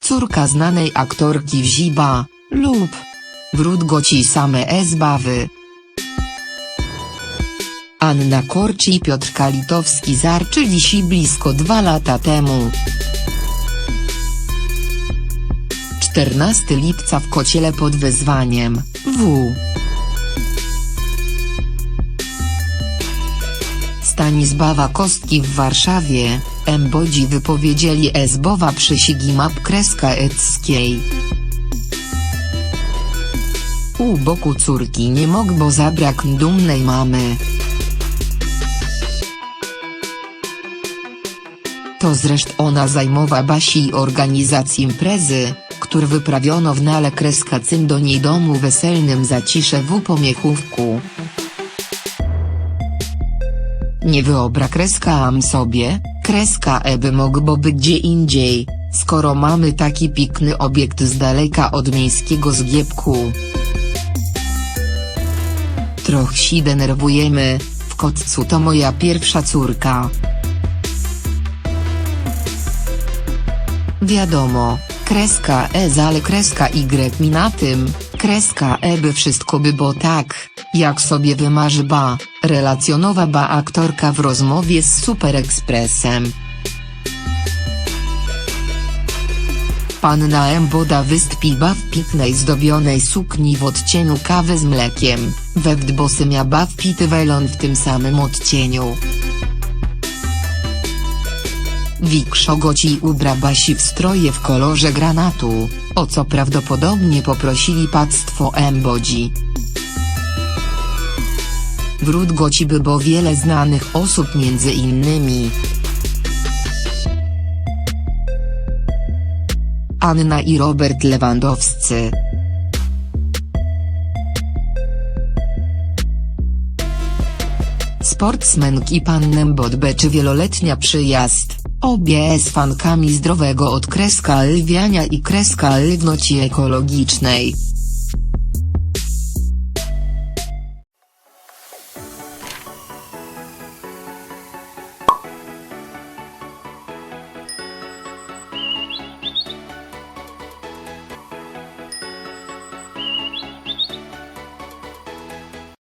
Córka znanej aktorki Wziba, lub Wródgoci same ezbawy. Anna Korcz i Piotr Kalitowski zarczyli się blisko dwa lata temu. 14 lipca w Kociele pod wezwaniem, Stanisława Kostki w Warszawie, Embodzi wypowiedzieli Ezbowa przysięgi map kreska eckiej. U boku córki nie mógł bo zabrak dumnej mamy. To zresztą ona zajmowa basi organizacji imprezy, który wyprawiono w nale kreskacym do niej domu weselnym zacisze w upomiechówku. Nie wyobra kreska am sobie, kreska eby mogło być gdzie indziej, skoro mamy taki pikny obiekt z daleka od miejskiego zgiebku. Troch się denerwujemy, w kotcu to moja pierwsza córka. Wiadomo, kreska E ale kreska Y mi na tym, kreska E by wszystko by bo tak, jak sobie wymarzy ba, relacjonowa ba aktorka w rozmowie z Super Expressem. Panna Emboda wystąpiła w pięknej zdobionej sukni w odcieniu kawy z mlekiem, we wdbosy miała wpity welon w tym samym odcieniu. Wikszogoci ubrała się w stroje w kolorze granatu, o co prawdopodobnie poprosili pactwo Embodzi. Wródgoci by bo wiele znanych osób między innymi Anna i Robert Lewandowscy. Sportsmenki pannem Bodbeczy wieloletnia przyjazd, obie z fankami zdrowego od kreska lwiania i kreska lwności ekologicznej.